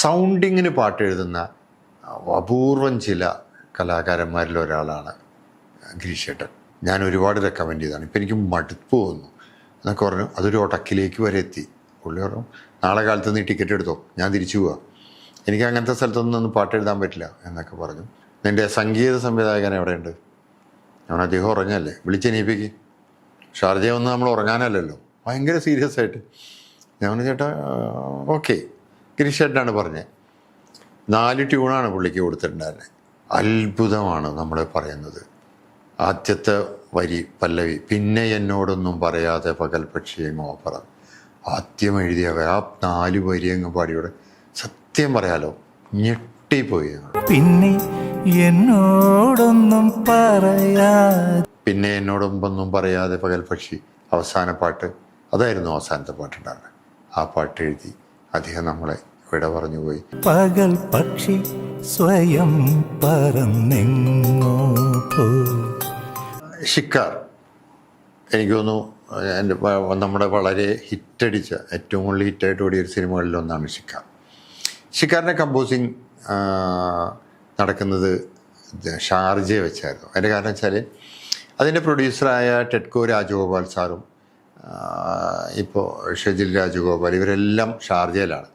സൗണ്ടിങ്ങിന് പാട്ട് എഴുതുന്ന അപൂർവം ചില കലാകാരന്മാരിൽ ഒരാളാണ് ഗിരീഷേട്ടൻ. ഞാൻ ഒരുപാട് റെക്കമെൻഡ് ചെയ്തതാണ് ഇപ്പം എനിക്ക് മടുപ്പ് തോന്നുന്നു എന്നൊക്കെ പറഞ്ഞു. അതൊരു ഒടക്കിലേക്ക് വരെ എത്തി. പുള്ളി പറഞ്ഞു നാളെ കാലത്ത് നീ ടിക്കറ്റ് എടുത്തോ? ഞാൻ തിരിച്ചു പോവാ. എനിക്ക് അങ്ങനത്തെ സ്ഥലത്തൊന്നും ഒന്നും പാട്ട് എഴുതാൻ പറ്റില്ല എന്നൊക്കെ പറഞ്ഞു. നിന്റെ സംഗീത സംവിധായകൻ എവിടെയുണ്ട്? ഞാൻ അദ്ദേഹം ഉറങ്ങല്ലേ? വിളിച്ചെണീപ്പിക്ക് ഷാർജ ഒന്ന് നമ്മൾ ഉറങ്ങാനല്ലല്ലോ. ഭയങ്കര സീരിയസ് ആയിട്ട്. ഞാൻ ചേട്ടാ ഓക്കെ. ഗിരീഷ് ചേട്ടനാണ് പറഞ്ഞത്. നാല് ട്യൂണാണ് പുള്ളിക്ക് കൊടുത്തിട്ടുണ്ടായിരുന്നത് അത്ഭുതമാണ് നമ്മൾ പറയുന്നത്. ആദ്യത്തെ വരി പല്ലവി പിന്നെ എന്നോടൊന്നും പറയാതെ പകൽ പക്ഷിയും ഓഫറ ആദ്യം എഴുതിയ ആ നാല് വരി അങ്ങ് പാടിയോടെ സത്യം പറയാലോ ഞെട്ടിപ്പോയി ഞങ്ങൾ പിന്നെ എന്നോടൊന്നും പറയാ പിന്നെ എന്നോടൊന്നും പറയാതെ പകൽ പക്ഷി അവസാന പാട്ട് അതായിരുന്നു അവസാനത്തെ പാട്ടുണ്ടായിരുന്നത് ആ പാട്ട് എഴുതി അദ്ദേഹം നമ്മളെ വിട പറഞ്ഞു പോയി. പകൽ പക്ഷി സ്വയം പറന്നെങ്ങോ ഷിക്കാർ എനിക്ക് തോന്നുന്നു എന്റെ നമ്മുടെ വളരെ ഹിറ്റടിച്ച ഏറ്റവും കൂടുതൽ ഹിറ്റായിട്ട് ഓടിയ ഒരു സിനിമകളിലൊന്നാണ് ഷിക്കാർ ഷിക്കാറിന്റെ കമ്പോസിങ് നടക്കുന്നത് ഷാർജയെ വെച്ചായിരുന്നു. അതിന്റെ കാരണം വെച്ചാൽ അതിന്റെ പ്രൊഡ്യൂസറായ ടെഡ്കോ രാജഗോപാൽ സാറും ഇപ്പോൾ ഷെജിൽ രാജഗോപാൽ ഇവരെല്ലാം ഷാർജയിലാണ്.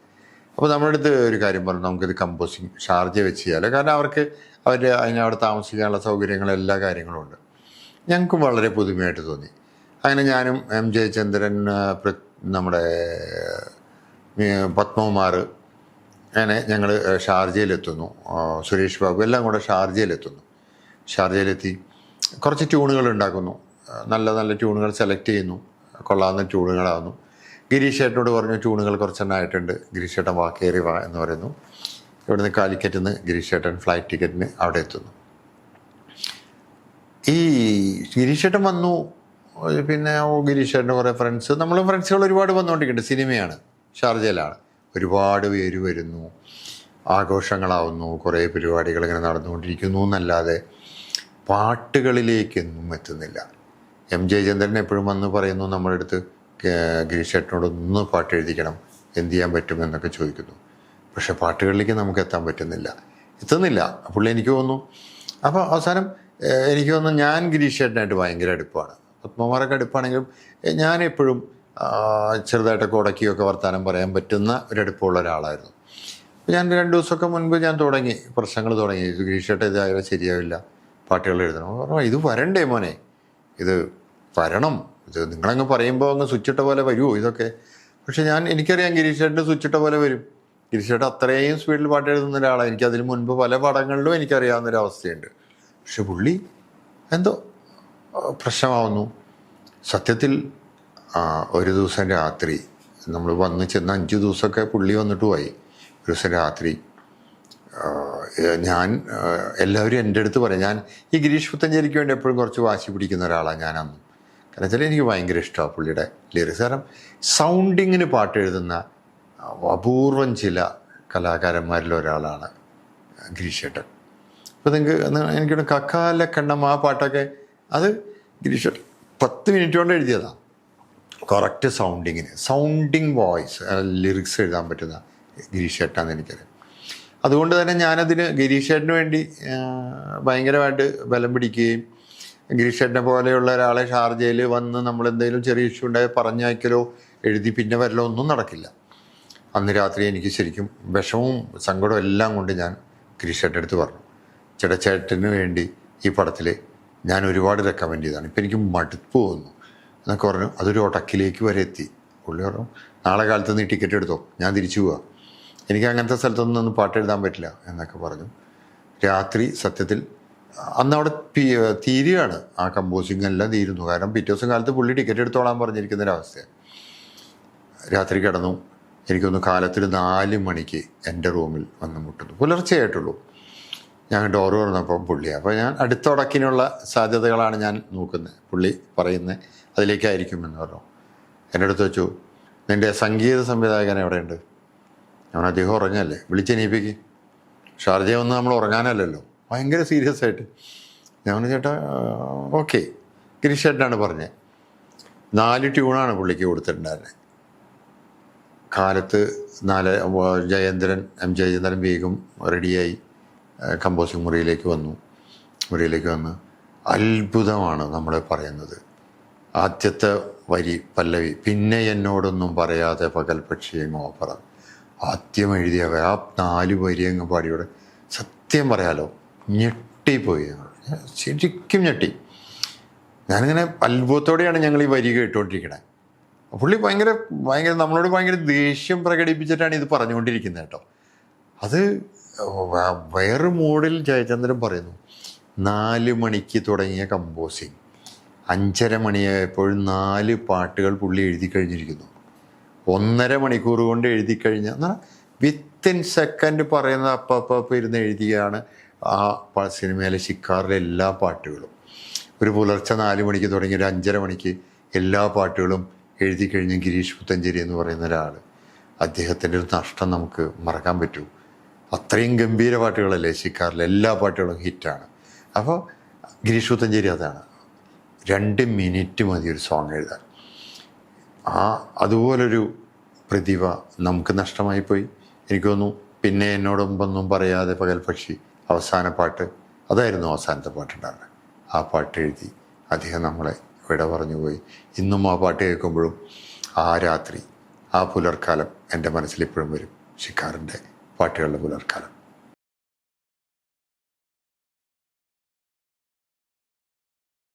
അപ്പോൾ നമ്മുടെ അടുത്ത് ഒരു കാര്യം പറഞ്ഞു നമുക്കിത് കമ്പോസിങ് ഷാർജ വെച്ച് ചെയ്യാമല്ലോ കാരണം അവർക്ക് അവർ അതിന് അവിടെ താമസിക്കാനുള്ള സൗകര്യങ്ങൾ എല്ലാ കാര്യങ്ങളും ഉണ്ട്. ഞങ്ങൾക്കും വളരെ പുതുമയായിട്ട് തോന്നി. അങ്ങനെ ഞാനും എം ജയചന്ദ്രൻ നമ്മുടെ പത്മകുമാർ അങ്ങനെ ഞങ്ങൾ ഷാർജയിലെത്തുന്നു. സുരേഷ് ബാബു എല്ലാം കൂടെ ഷാർജയിലെത്തുന്നു. ഷാർജയിലെത്തി. കുറച്ച് ട്യൂണുകൾ ഉണ്ടാക്കുന്നു. നല്ല നല്ല ട്യൂണുകൾ സെലക്ട് ചെയ്യുന്നു. കൊള്ളാവുന്ന ട്യൂണുകളാവുന്നു. ഗിരീഷ് പറഞ്ഞു ട്യൂണുകൾ കുറച്ചെണ്ണമായിട്ടുണ്ട് ഗിരീഷ് ചേട്ടൻ വാക്കേറി വാ എന്ന് പറയുന്നു. ഇവിടുന്ന് കാലിക്കറ്റിൽ നിന്ന് ഗിരീഷ് ഫ്ലൈറ്റ് ടിക്കറ്റിന് അവിടെ എത്തുന്നു. ഈ ഗിരീഷേട്ടൻ വന്നു. പിന്നെ ഓ ഗിരീഷേട്ടന്റെ കുറേ ഫ്രണ്ട്സ് നമ്മൾ ഫ്രണ്ട്സുകൾ ഒരുപാട് വന്നുകൊണ്ടിരിക്കുന്നുണ്ട്. സിനിമയാണ്. ഷാർജയിലാണ്. ഒരുപാട് പേര് വരുന്നു. ആഘോഷങ്ങളാവുന്നു. കുറേ പരിപാടികൾ ഇങ്ങനെ നടന്നുകൊണ്ടിരിക്കുന്നു എന്നല്ലാതെ പാട്ടുകളിലേക്കൊന്നും എത്തുന്നില്ല. എം ജയചന്ദ്രൻ എപ്പോഴും വന്ന് പറയുന്നു നമ്മുടെ അടുത്ത് ഗിരീഷ് ചേട്ടനോട് ഒന്ന് പാട്ട് എഴുതിക്കണം എന്ത് ചെയ്യാൻ പറ്റും എന്നൊക്കെ ചോദിക്കുന്നു. പക്ഷെ പാട്ടുകളിലേക്ക് നമുക്ക് എത്താൻ പറ്റുന്നില്ല. എത്തുന്നില്ല. പുള്ളി എനിക്ക് തോന്നുന്നു അപ്പോൾ അവസാനം എനിക്ക് തോന്നുന്നു ഞാൻ ഗിരീഷ് ചേട്ടനായിട്ട് ഭയങ്കര അടുപ്പമാണ് പത്മകുമാറൊക്കെ അടുപ്പാണെങ്കിലും ഞാൻ എപ്പോഴും ചെറുതായിട്ടൊക്കെ ഉടക്കിയൊക്കെ വർത്തമാനം പറയാൻ പറ്റുന്ന ഒരു അടുപ്പമുള്ള ഒരാളായിരുന്നു ഞാൻ രണ്ട് ദിവസമൊക്കെ മുൻപ് ഞാൻ തുടങ്ങി പ്രശ്നങ്ങൾ തുടങ്ങി. ഗിരീഷ് ചേട്ടൻ ഇതായാലും ശരിയാവില്ല പാട്ടുകൾ എഴുതണം. ഇത് വരണ്ടേ മോനെ? ഇത് വരണം. ഇത് നിങ്ങളങ്ങ് പറയുമ്പോൾ അങ്ങ് സ്വിച്ചിട്ട പോലെ വരുമോ ഇതൊക്കെ? പക്ഷെ ഞാൻ എനിക്കറിയാം ഗിരീഷ് ചേട്ടന്റെ സ്വിച്ചിട്ട പോലെ വരും. ഗിരീഷ് ചേട്ടൻ അത്രയും സ്പീഡിൽ പാട്ട് എഴുതുന്ന ഒരാളാണ് എനിക്ക് അതിന് മുൻപ് പല പടങ്ങളിലും എനിക്കറിയാവുന്ന ഒരു അവസ്ഥയുണ്ട്. പക്ഷെ പുള്ളി എന്തോ പ്രശ്നമാവുന്നു. സത്യത്തിൽ ഒരു ദിവസം രാത്രി നമ്മൾ വന്ന് ചെന്ന് അഞ്ച് ദിവസമൊക്കെ പുള്ളി വന്നിട്ട് പോയി ഒരു ദിവസം രാത്രി ഞാൻ എല്ലാവരും എന്റെ അടുത്ത് പറയും. ഞാൻ ഈ ഗിരീഷ് പുത്തഞ്ചേരിക്ക് വേണ്ടി എപ്പോഴും കുറച്ച് വാശി പിടിക്കുന്ന ഒരാളാണ് ഞാനന്ന് കാരണം വെച്ചാൽ എനിക്ക് ഭയങ്കര ഇഷ്ടമാണ് പുള്ളിയുടെ ലിറിക്സ് കാരണം സൗണ്ടിങ്ങിന് പാട്ട് എഴുതുന്ന അപൂർവം ചില കലാകാരന്മാരിൽ ഒരാളാണ് ഗിരീഷ് ഏട്ടൻ. അപ്പോൾ നിങ്ങൾക്ക് എനിക്ക് കക്കാല കണ്ണം ആ പാട്ടൊക്കെ അത് ഗിരീഷേട്ടൻ പത്ത് മിനിറ്റ് കൊണ്ട് എഴുതിയതാണ് കറക്റ്റ് സൗണ്ടിങ്ങിന് സൗണ്ടിങ് വോയിസ് ലിറിക്സ് എഴുതാൻ പറ്റുന്ന ഗിരീഷ് ചേട്ടാന്ന് എനിക്കറിയാം. അതുകൊണ്ട് തന്നെ ഞാനതിന് ഗിരീഷേട്ടന് വേണ്ടി ഭയങ്കരമായിട്ട് ബലം പിടിക്കുകയും ഗിരീഷേട്ടനെ പോലെയുള്ള ഒരാളെ ഷാർജയിൽ വന്ന് നമ്മൾ എന്തെങ്കിലും ചെറിയ ഇഷ്യൂ ഉണ്ടായി പറഞ്ഞയക്കലോ എഴുതി പിന്നെ വരലോ ഒന്നും നടക്കില്ല. അന്ന് രാത്രി എനിക്ക് ശരിക്കും വിഷമവും സങ്കടവും എല്ലാം കൊണ്ട് ഞാൻ ഗിരീഷ് ചേട്ടന്റെ അടുത്ത് പറഞ്ഞു ചേട്ടാ ചേട്ടന് വേണ്ടി ഈ പടത്തിൽ ഞാൻ ഒരുപാട് റെക്കമെൻഡ് ചെയ്തതാണ്. ഇപ്പം എനിക്ക് മടുപ്പ് തോന്നുന്നു. എന്നൊക്കെ പറഞ്ഞു. അതൊരു ഒടക്കിലേക്ക് വരെ എത്തി. പുള്ളി പറഞ്ഞു നാളെ കാലത്ത് നീ ടിക്കറ്റ് എടുത്തോ? ഞാൻ തിരിച്ചു പോവാ. എനിക്ക് അങ്ങനത്തെ സ്ഥലത്തൊന്നും പാട്ട് എഴുതാൻ പറ്റില്ല എന്നൊക്കെ പറഞ്ഞു. രാത്രി സത്യത്തിൽ അന്ന് അവിടെ തീരുകയാണ് ആ കമ്പോസിങ് എല്ലാം തീരുന്നു. കാരണം പിറ്റേ ദിവസം കാലത്ത് പുള്ളി ടിക്കറ്റ് എടുത്തോളാൻ പറഞ്ഞിരിക്കുന്ന ഒരവസ്ഥയാണ് രാത്രി കിടന്നു. എനിക്കൊന്ന് കാലത്തിൽ നാല് മണിക്ക് എന്റെ റൂമിൽ വന്ന് മുട്ടുന്നു. പുലർച്ചയായിട്ടുള്ളൂ. ഞാൻ ഡോറ് തുറന്നപ്പോൾ പുള്ളി അപ്പോൾ ഞാൻ അടുത്ത ഉടക്കിനുള്ള സാധ്യതകളാണ് ഞാൻ നോക്കുന്നത് പുള്ളി പറയുന്നത് അതിലേക്കായിരിക്കും എന്ന് പറഞ്ഞു. എന്റെ അടുത്ത് വെച്ചു. നിന്റെ സംഗീത സംവിധായകൻ എവിടെയുണ്ട്? ഞാൻ അദ്ദേഹം ഉറങ്ങല്ലേ? വിളിച്ചെണീപ്പിക്ക് ഷാർജ ഒന്ന് നമ്മൾ ഉറങ്ങാനല്ലല്ലോ. ഭയങ്കര സീരിയസ് ആയിട്ട്. ഞാൻ പറഞ്ഞു ചേട്ടാ ഓക്കെ ഗിരീഷ് ചേട്ടനാണ് പറഞ്ഞത്. നാല് ട്യൂണാണ് പുള്ളിക്ക് കൊടുത്തിട്ടുണ്ടായിരുന്നത് കാലത്ത് നാല് ജയേന്ദ്രൻ എം ജയേന്ദ്രൻ വേഗം റെഡിയായി കമ്പോസിംഗ് മുറിയിലേക്ക് വന്നു. മുറിയിലേക്ക് വന്ന് അത്ഭുതമാണ് നമ്മൾ പറയുന്നത്. ആദ്യത്തെ വരി പല്ലവി. പിന്നെ എന്നോടൊന്നും പറയാതെ പകൽ പക്ഷി എങ്ങോ പറ ആദ്യം എഴുതിയ ആ നാല് വരി അങ്ങ് പാടിയോടെ സത്യം പറയാലോ ഞെട്ടിപ്പോയി ഞങ്ങൾ ശരിക്കും ഞെട്ടി. ഞാനിങ്ങനെ അത്ഭുതത്തോടെയാണ് ഞങ്ങൾ ഈ വരി കേട്ടുകൊണ്ടിരിക്കണേ. പുള്ളി ഭയങ്കര ഭയങ്കര നമ്മളോട് ഭയങ്കര ദേഷ്യം പ്രകടിപ്പിച്ചിട്ടാണ് ഇത് പറഞ്ഞുകൊണ്ടിരിക്കുന്നത് കേട്ടോ. അത് വേറെ മൂഡിൽ ജയചന്ദ്രൻ പറയുന്നു നാല് മണിക്ക് തുടങ്ങിയ കമ്പോസിങ് അഞ്ചര മണിയായപ്പോഴും നാല് പാട്ടുകൾ പുള്ളി എഴുതി കഴിഞ്ഞിരിക്കുന്നു. ഒന്നര മണിക്കൂർ കൊണ്ട് എഴുതി കഴിഞ്ഞ വിത്തിൻ സെക്കൻഡ് പറയുന്ന അപ്പപ്പ അപ്പ അപ്പ ഇരുന്ന് എഴുതിയാണ് ആ സിനിമയിലെ ശിക്കാറിലെ എല്ലാ പാട്ടുകളും. ഒരു പുലർച്ചെ നാല് മണിക്ക് തുടങ്ങി ഒരു അഞ്ചര മണിക്ക് എല്ലാ പാട്ടുകളും എഴുതി കഴിഞ്ഞ ഗിരീഷ് പുത്തഞ്ചേരി എന്ന് പറയുന്ന ഒരാൾ അദ്ദേഹത്തിന്റെ ഒരു നഷ്ടം നമുക്ക് മറക്കാൻ പറ്റൂ. അത്രയും ഗംഭീര പാട്ടുകളല്ലേ ശിക്കാറിലെ എല്ലാ പാട്ടുകളും ഹിറ്റാണ്. അപ്പോൾ ഗിരീഷ് പുത്തഞ്ചേരി അതാണ്. രണ്ട് മിനിറ്റ് മതി ഒരു സോങ് എഴുതാൻ. ആ അതുപോലൊരു പ്രതിഭ നമുക്ക് നഷ്ടമായി പോയി എനിക്ക് തോന്നുന്നു പിന്നെ എന്നോടൊമ്പൊന്നും പറയാതെ പകൽ പക്ഷി അവസാന പാട്ട് അതായിരുന്നു അവസാനത്തെ പാട്ടുണ്ടാകുന്നത് ആ പാട്ട് എഴുതി അദ്ദേഹം നമ്മളെ വിട പറഞ്ഞു പോയി ഇന്നും ആ പാട്ട് കേൾക്കുമ്പോഴും ആ രാത്രി ആ പുലർക്കാലം എന്റെ മനസ്സിൽ ഇപ്പോഴും വരും. ഷിക്കാറിന്റെ പാട്ടുകളുടെ പുലർക്കാലം.